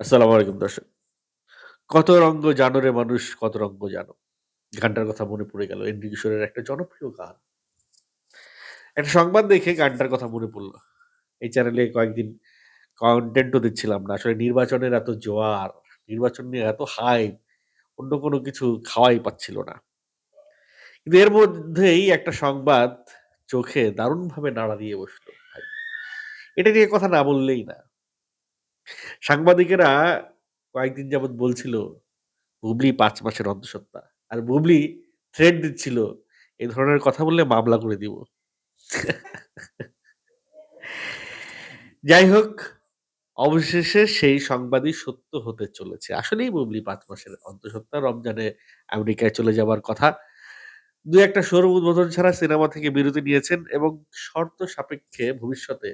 আসসালামু আলাইকুম দর্শক। কত রঙ্গ জানো রে মানুষ কত রঙ্গ জানো। গানটার কথা মনে পড়ে গেল। এন্ড্রি কিশোরের একটা জনপ্রিয় গান। একটা সংবাদ দেখে গানটার কথা মনে পড়ল। এই চ্যানেলে কয়েকদিন কন্টেন্টও দিচ্ছিলাম না। আসলে নির্বাচনের এত জোয়ার, নির্বাচন নিয়ে এত হাই অন্য কোনো কিছু খাওয়াই পাচ্ছিল না। কিন্তু এর মধ্যেই একটা সংবাদ চোখে দারুণভাবে নাড়া দিয়ে বসল। এটা নিয়ে কথা না বললেই না। সাংবাদিকেরা কয়েকদিন যাবৎ বলছিল, বুবলি ৫ মাসের অন্তঃসত্ত্বা। আর বুবলি থ্রেট দিচ্ছিল, এ ধরনের কথা বললে মামলা করে দিব। যাই হোক, অবশেষে সেই সংবাদই সত্য হতে চলেছে। আসলেই বুবলি ৫ মাসের অন্তঃসত্ত্বা। রমজানে আমেরিকায় চলে যাবার কথা। ২-১ টা শোরুম উদ্বোধন ছাড়া সিনেমা থেকে বিরতি নিয়েছেন এবং শর্ত সাপেক্ষে ভবিষ্যতে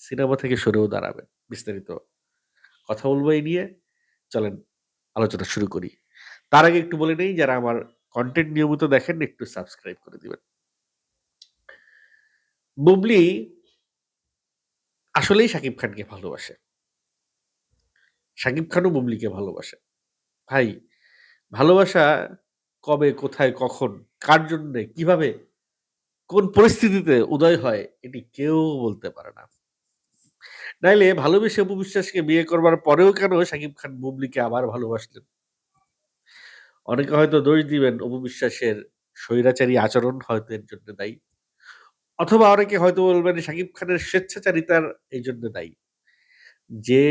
সিনেমা থেকে সরেও দাঁড়াবেন। বিস্তারিত কথা বলব এই নিয়ে। চলেন আলোচনা শুরু করি। তার আগে একটু বলে নেই যারা আমার কন্টেন্ট নিয়মিত দেখেন একটু সাবস্ক্রাইব করে দিবেন। বুবলি আসলেই শাকিব খানকে ভালোবাসে। শাকিব খানও বুবলিকে ভালোবাসে। ভাই, ভালোবাসা কবে, কোথায়, কখন, কার জন্যে, কীভাবে, কোন পরিস্থিতিতে উদয় হয় এটি কেউ বলতে পারে না। নাইলে ভালোবেসে অপু বিশ্বাসকে বিয়ে করবার পরেও কেন শাকিব খান বুবলিকে আবার ভালোবাসলেন? অনেকে হয়তো দোষ দিবেন অপু বিশ্বাসের স্বৈরাচারী আচরণ হয়তো এর জন্য দায়ী। অথবা অনেকে হয়তো বলবেন শাকিব খানের স্বেচ্ছাচারিতার এই জন্য দায়ী। যে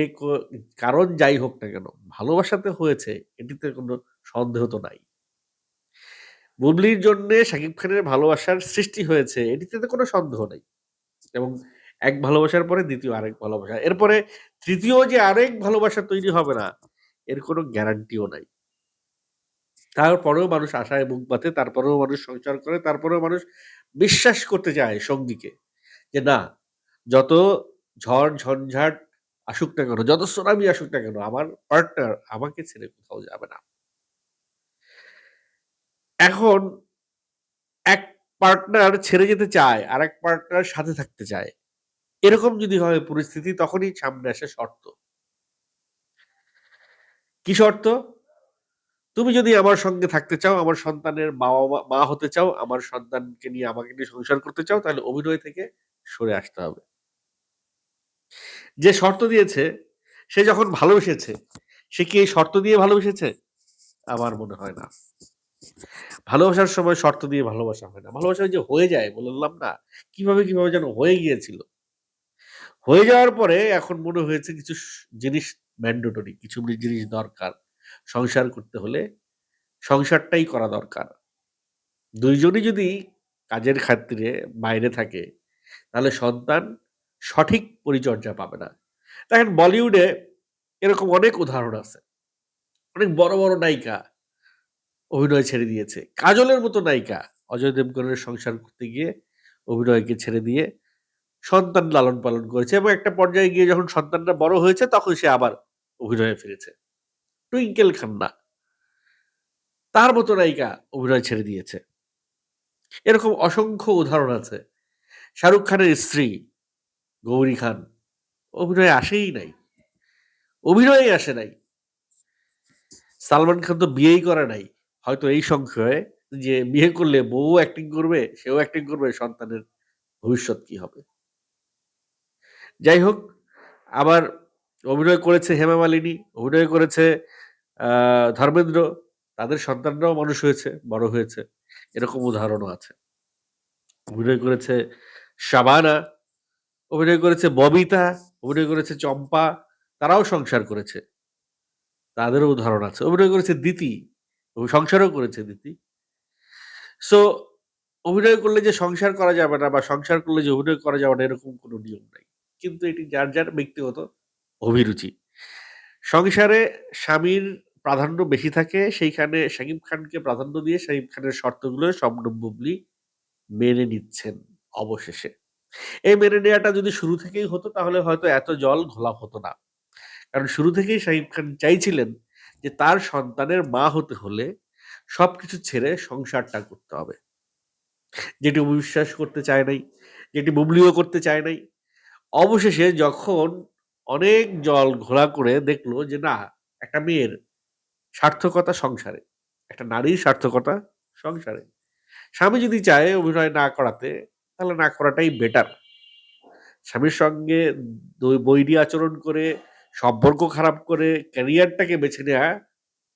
কারণ যাই হোক না কেন, ভালোবাসাতে হয়েছে এটিতে কোনো সন্দেহ তো নাই। বুবলির জন্যে শাকিব খানের ভালোবাসার সৃষ্টি হয়েছে এটিতে তো কোনো সন্দেহ নাই। এবং এক ভালোবাসার পরে দ্বিতীয় আরেক ভালোবাসা। এরপরে তৃতীয় যে আরেক ভালোবাসা তৈরি হবে না, এর কোনো গ্যারান্টিও নাই। তারপরেও মানুষ আশায় মুখ বাঁধে, তারপরেও মানুষ সংসার করে, তারপরেও মানুষ বিশ্বাস করতে চায় সঙ্গীকে। যে না, যত ঝড় ঝঞ্ঝাট আসুক না কেন, যত সুনামি আসুক না কেন, আমার পার্টনার আমাকে ছেড়ে কোথাও যাবে না। এখন এক পার্টনার ছেড়ে যেতে চায়, আরেক পার্টনার সাথে থাকতে চায়। এরকম যদি হয় পরিস্থিতি তখনই সামনে আসে শর্ত। কি শর্ত? তুমি যদি আমার সঙ্গে থাকতে চাও, আমার সন্তানের বাবা-মা হতে চাও, আমার সন্তানকে নিয়ে আমাকে নিয়ে সংসার করতে চাও তাহলে অভিনয় থেকে সরে আসতে হবে। যে শর্ত দিয়েছে সে যখন ভালোবেসেছে, সে কি এই শর্ত দিয়ে ভালোবেসেছে? আমার মনে হয় না। ভালোবাসার সময় শর্ত দিয়ে ভালোবাসা হয় না। ভালোবাসা যে হয়ে যায় বললাম না? কীভাবে, কীভাবে যেন হয়ে গিয়েছিল। হয়ে যাওয়ার পরে এখন মনে হয়েছে কিছু জিনিস ম্যান্ডেটরি কিছু জিনিস দরকার। সংসার করতে হলে সংসারটাই করা দরকার। দুইজনই যদি কাজের খাতিরে বাইরে থাকে, তাহলে সন্তান সঠিক পরিচর্যা পাবে না। দেখেন বলিউডে এরকম অনেক উদাহরণ আছে। অনেক বড়, বড় নায়িকা অভিনয় ছেড়ে দিয়েছে। কাজলের মতো নায়িকা অজয় দেবগনের সংসার করতে গিয়ে অভিনয়কে ছেড়ে দিয়ে সন্তান লালন-পালন করেছে এবং একটা পর্যায়ে গিয়ে যখন সন্তানটা বড় হয়েছে তখন সে আবার অভিনয়ে ফিরেছে। টুইঙ্কেল খান্না তার মতো নায়িকা অভিনয় ছেড়ে দিয়েছে। এরকম অসংখ্য উদাহরণ আছে। শাহরুখ খানের স্ত্রী গৌরী খান অভিনয়ে আসেই নাই। অভিনয়েই আসে নাই। সালমান খান তো বিয়েই করে নাই। হয়তো এই সংশয়ে যে বিয়ে করলে বউ অ্যাক্টিং করবে, সেও অ্যাক্টিং করবে, সন্তানের ভবিষ্যৎ কি হবে? যাই হোক, আবার অভিনয় করেছে হেমা মালিনী, অভিনয় করেছে ধর্মেন্দ্র। তাদের সন্তানরাও মানুষ হয়েছে, বড় হয়েছে। এরকম উদাহরণও আছে। অভিনয় করেছে শাবানা, অভিনয় করেছে ববিতা, অভিনয় করেছে চম্পা। তারাও সংসার করেছে। তাদেরও উদাহরণ আছে। অভিনয় করেছে দিতি, সংসারও করেছে দিতি। সো অভিনয় করলে যে সংসার করা যাবে না বা সংসার করলে যে অভিনয় করা যাবে না এরকম কোনো নিয়ম নাই। কিন্তু এটি যার, যার ব্যক্তিগত অভিরুচি। সংসারে স্বামীর প্রাধান্য বেশি থাকে সেইখানে শাকিব খানকে প্রাধান্য দিয়ে শাকিব খানের শর্তগুলো শবনম বুবলি মেনে নিচ্ছেন অবশেষে। এই মেনে নেওয়াটা যদি শুরু থেকেই হতো তাহলে হয়তো এত জল ঘোলা হতো না। কারণ শুরু থেকেই শাকিব খান চাইছিলেন যে তার সন্তানের মা হতে হলে সবকিছু ছেড়ে সংসারটা করতে হবে। যেটি বিশ্বাস করতে চায় নাই, যেটি বুবলিও করতে চায় নাই। অবশেষে যখন অনেক জল ঘোলা করে দেখল যে, না, একটা মেয়ের সার্থকতা সংসারে, একটা নারীর সার্থকতা সংসারে। স্বামী যদি চায় অভিনয় না করাতে, তাহলে না করাটাই বেটার স্বামীর সঙ্গে বৈরী আচরণ করে, সম্পর্ক খারাপ করে ক্যারিয়ারটাকে বেছে নেওয়া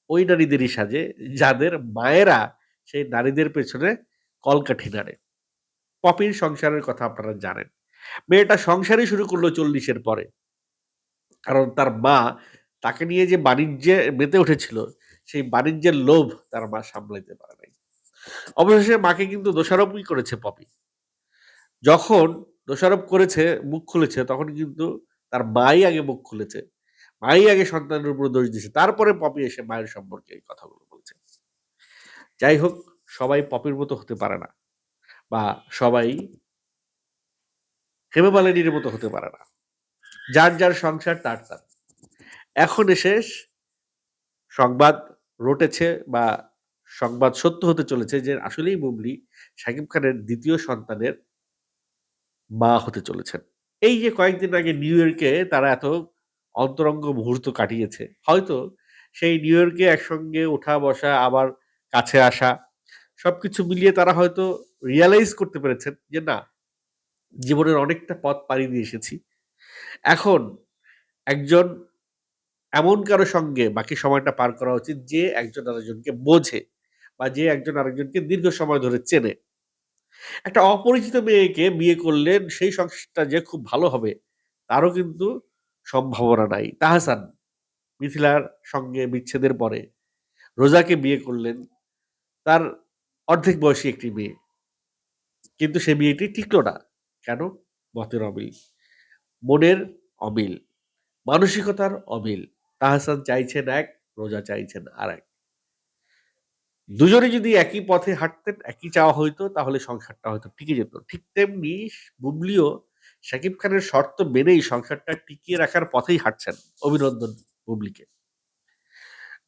ওই নারীদেরই সাজে, যাদের মায়েরা সেই নারীদের পেছনে কলকাঠি নাড়ে। পপির সংসারের কথা আপনারা জানেন। মেয়েটা সংসারই শুরু করল চল্লিশের পরে। কারণ তার মা তাকে নিয়ে যে বাণিজ্যে মেতে উঠেছিল, সেই বাণিজ্যের লোভ তার মা সামলাইতে পারে নাই। অবশেষে মাকে কিন্তু দোষারোপই করেছে পপি। যখন দোষারোপ করেছে, মুখ খুলেছে, তখন কিন্তু তার মাই আগে মুখ খুলেছে। মাই আগে সন্তানের উপর দোষ দিয়েছে। তারপরে পপি এসে মায়ের সম্পর্কে এই কথাগুলো বলছে। যাই হোক, সবাই পপির মতো হতে পারে না। বা সবাই হেমে মতো হতে পারে না। যার যার সংসার, তার তার। এখন এসে সংবাদ রটেছে বা সংবাদ সত্য হতে চলেছে যে আসলেই বুবলি শাকিব খানের দ্বিতীয় সন্তানের মা হতে চলেছেন। এই যে কয়েকদিন আগে নিউ ইয়র্কে তারা এত অন্তরঙ্গ মুহূর্ত কাটিয়েছে, হয়তো সেই নিউ ইয়র্কে একসঙ্গে ওঠা, বসা, আবার কাছে আসা, সবকিছু মিলিয়ে তারা হয়তো রিয়ালাইজ করতে পেরেছেন যে না জীবনের অনেকটা পথ পাড়ি দিয়ে এসেছি। এখন একজন এমন কারও সঙ্গে বাকি সময়টা পার করা উচিত যে একজন আরেকজনকে বোঝে বা যে একজন আরেকজনকে দীর্ঘ সময় ধরে চেনে। একটা অপরিচিত মেয়েকে বিয়ে করলেন সেই সংসারটা যে খুব ভালো হবে তারও কিন্তু সম্ভাবনা নাই। তাহাসান, মিথিলার সঙ্গে বিচ্ছেদের পরে রোজাকে বিয়ে করলেন। তার অর্ধেক বয়সী একটি মেয়ে। কিন্তু সে বিয়েটি টিকলো না। কেন? মতের অমিল। মনের অমিল। মানসিকতার অমিল। তাহসান চাইছেন এক, রোজা চাইছেন আর এক দুজনে যদি একই পথে হাঁটতেন, একই চাওয়া হইতো, তাহলে সংসারটা হয়তো টিকে যেত। ঠিক তেমনি বুবলিও শাকিব খানের শর্ত মেনেই সংসারটা টিকিয়ে রাখার পথেই হাঁটছেন অভিনন্দন বুবলিকে।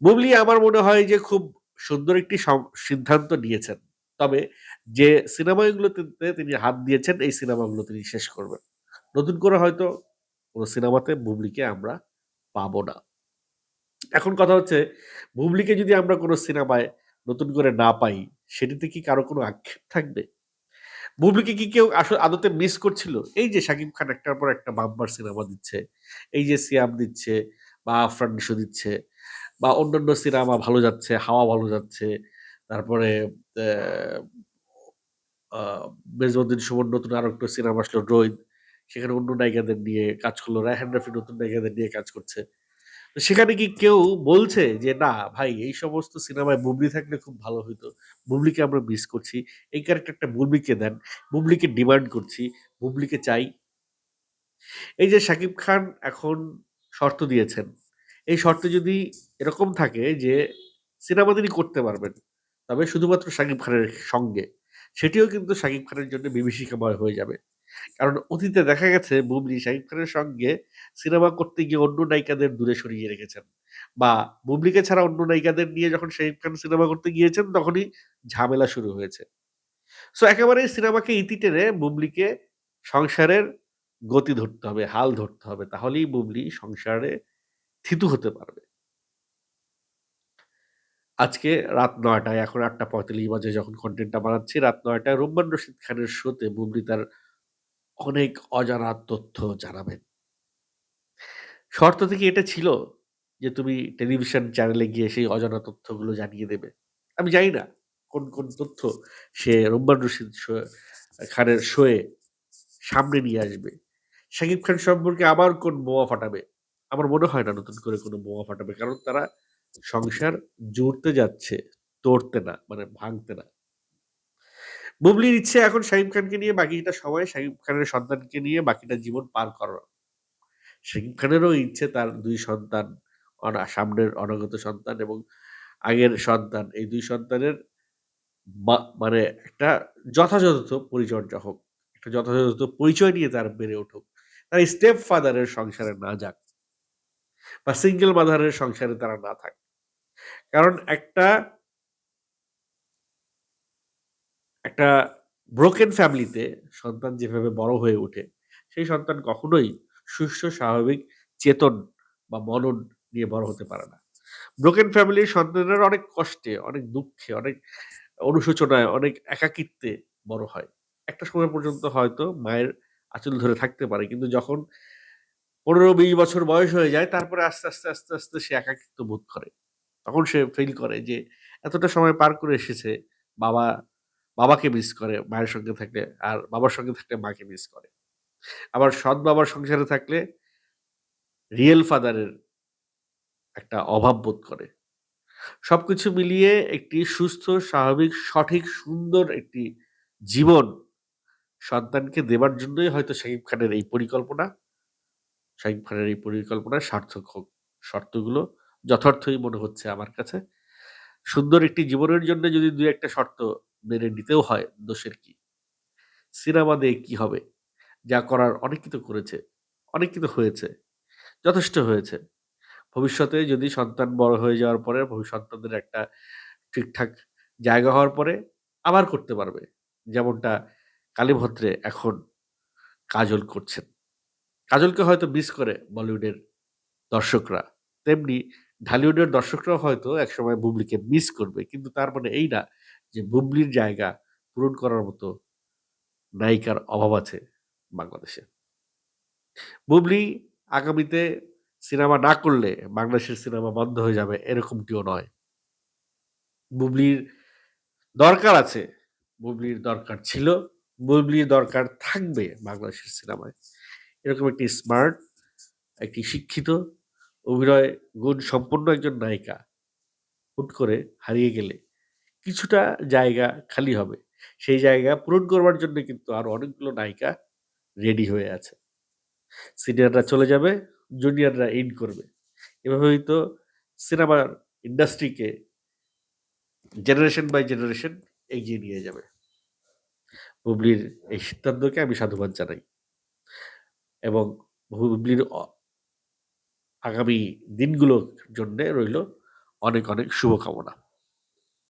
বুবলি আমার মনে হয় যে খুব সুন্দর একটি সিদ্ধান্ত নিয়েছেন। তবে যে সিনেমাগুলোতে তিনি হাত দিয়েছেন, এই সিনেমাগুলো তিনি শেষ করবেন। নতুন করে হয়তো কোনো সিনেমাতে বুবলিকে আমরা পাবো না। এখন কথা হচ্ছে, বুবলিকে যদি আমরা কোনো সিনেমায় নতুন করে না পাই, সেটিতে কি কারও কোনো আক্ষেপ থাকবে? বুবলিকে কি কেউ আসলে আদতে মিস করছিল? এই যে শাকিব খান একটার পর একটা বাম্বার সিনেমা দিচ্ছে, এই যে সিয়াম দিচ্ছে, বা আফরান দিচ্ছে, বা অন্যান্য সিনেমা ভালো যাচ্ছে, হাওয়া ভালো যাচ্ছে তারপরে মেজবুদ্দিন সুমন নতুন আরও একটা সিনেমা আসলো, রোহিত। সেখানে অন্য নায়িকাদের নিয়ে কাজ করল, রায়হান রাফি নতুন নায়িকাদের নিয়ে কাজ করছে। সেখানে কি কেউ বলছে যে, না, ভাই, এই সমস্ত সিনেমায় বুবলি থাকলে খুব ভালো হইতো। বুবলিকে আমরা মিস করছি। এই ক্যারেক্টারটা বুবলিকে দেন। বুবলিকে ডিমান্ড করছি। বুবলিকে চাই। এই যে শাকিব খান এখন শর্ত দিয়েছেন। এই শর্তে যদি এরকম থাকে যে সিনেমা তিনি করতে পারবেন তবে শুধুমাত্র শাকিব খানের সঙ্গে। সেটিও কিন্তু শাকিব খানের জন্য বিভীষিকাময় হয়ে যাবে। কারণ অতীতে দেখা গেছে, বুবলি শাকিব খানের সঙ্গে সিনেমা করতে গিয়ে অন্য নায়িকাদের দূরে সরিয়ে রেখেছেন। বা বুবলিকে ছাড়া অন্য নায়িকাদের নিয়ে যখন শাকিব খান সিনেমা করতে গিয়েছেন, তখনই ঝামেলা শুরু হয়েছে। সো একেবারে সিনেমাকে ইতি টেনে বুবলিকে সংসারের গতি ধরতে হবে, হাল ধরতে হবে। তাহলেই বুবলি সংসারে থিতু হতে পারবে। আজকে রাত নয়টায়, এখন আটটা পঁয়তাল্লিশ বাজে যখন কন্টেন্টটা বানাচ্ছি, রাত নয়টায় রোম্মান রশিদ খানের শোতে বুবলি তার অনেক অজানা তথ্য জানাবেন। শর্ত থেকে এটা ছিল যে তুমি টেলিভিশন চ্যানেলে গিয়ে সেই অজানা তথ্যগুলো জানিয়ে দেবে। আমি জানি না কোন কোন তথ্য সে রোম্মান রশিদ খানের শোয়ে সামনে নিয়ে আসবে। শাকিব খান সম্পর্কে আবার কোন বোমা ফাটাবে? আমার মনে হয় না নতুন করে কোনো বোমা ফাটাবে, কারণ তারা সংসার জুড়তে যাচ্ছে তোড়তে না মানে ভাঙতে না। বুবলির ইচ্ছে এখন শাহিব খানকে নিয়ে, বাকিটা সময় শাহিব খানের সন্তানকে নিয়ে, বাকিটা জীবন পার করার। শাহিব খানেরও ইচ্ছে তার দুই সন্তান সামনের অনাগত সন্তান এবং আগের সন্তান। এই দুই সন্তানের মানে একটা যথাযথ পরিচর্যা হোক, একটা যথাযথ পরিচয় নিয়ে তার বেড়ে উঠুক। তার স্টেপ ফাদারের সংসারে না যাক, বা সিঙ্গেল মাদারের সংসারে তারা না থাকে। কারণ একটা একটা ব্রোকেন ফ্যামিলিতে সন্তান যেভাবে বড় হয়ে ওঠে সেই সন্তান কখনোই সুস্থ স্বাভাবিক চেতন বা মনন নিয়ে বড় হতে পারে না। ব্রোকেন ফ্যামিলির সন্তানেরা অনেক কষ্টে, অনেক দুঃখে, অনেক অনুশোচনায়, অনেক একাকিত্বে বড় হয়। একটা সময় পর্যন্ত হয়তো মায়ের আঁচল ধরে থাকতে পারে। কিন্তু যখন ১৫-২০ বছর বয়স হয়ে যায় তারপরে আস্তে, আস্তে, আস্তে, আস্তে সে একাকিত্ব বোধ করে। তখন সে ফিল করে যে এতটা সময় পার করে এসেছে, বাবা বাবাকে মিস করে মায়ের সঙ্গে থাকলে, আর বাবার সঙ্গে থাকলে মাকে মিস করে। আবার সৎ বাবার সংসারে থাকলে রিয়েল ফাদারের একটা অভাব বোধ করে। সবকিছু মিলিয়ে একটি সুস্থ, স্বাভাবিক, সঠিক, সুন্দর একটি জীবন সন্তানকে দেবার জন্যই হয়তো শাকিব খানের এই পরিকল্পনা। শাকিব খানের এই পরিকল্পনা সার্থক হোক। শর্তগুলো যথার্থই মনে হচ্ছে আমার কাছে। সুন্দর একটি জীবনের জন্য যদি দু একটা শর্ত মেনে নিতেও হয়, দোষের কি? সিনেমা দিয়ে কি হবে? যা করার অনেক কিছু করেছে, অনেক কিছু হয়েছে, যথেষ্ট হয়েছে। ভবিষ্যতে যদি সন্তান বড় হয়ে যাওয়ার পরে সন্তানদের একটা ঠিকঠাক জায়গা হওয়ার পরে আবার করতে পারবে। যেমনটা কালীভদ্রে এখন কাজল করছেন। কাজলকে হয়তো মিস করে বলিউডের দর্শকরা। তেমনি ঢালিউডের দর্শকরাও হয়তো একসময় বুবলিকে মিস করবে। কিন্তু তার মানে এই না যে বুবলির জায়গা পূরণ করার মতো নায়িকার অভাব আছে বাংলাদেশে। বুবলি আগামীতে সিনেমা না করলে বাংলাদেশের সিনেমা বন্ধ হয়ে যাবে এরকমটিও নয়। বুবলির দরকার আছে। বুবলির দরকার ছিল। বুবলির দরকার থাকবে বাংলাদেশের সিনেমায়। এরকম একটি স্মার্ট, একটি শিক্ষিত, অভিনয় গুণ সম্পন্ন একজন নায়িকা হুট করে হারিয়ে গেলে কিছুটা জায়গা খালি হবে। সেই জায়গা পূরণ করবার জন্য কিন্তু আরও অনেকগুলো নায়িকা রেডি হয়ে আছে। সিনিয়ররা চলে যাবে, জুনিয়ররা ইন করবে। এভাবেই তো সিনেমার ইন্ডাস্ট্রিকে জেনারেশন বাই জেনারেশন এগিয়ে নিয়ে যাবে। বুবলির এই সিদ্ধান্তকে আমি সাধুবাদ জানাই। এবং বুবলির অ আগামী দিনগুলোর জন্যে রইল অনেক, অনেক শুভকামনা।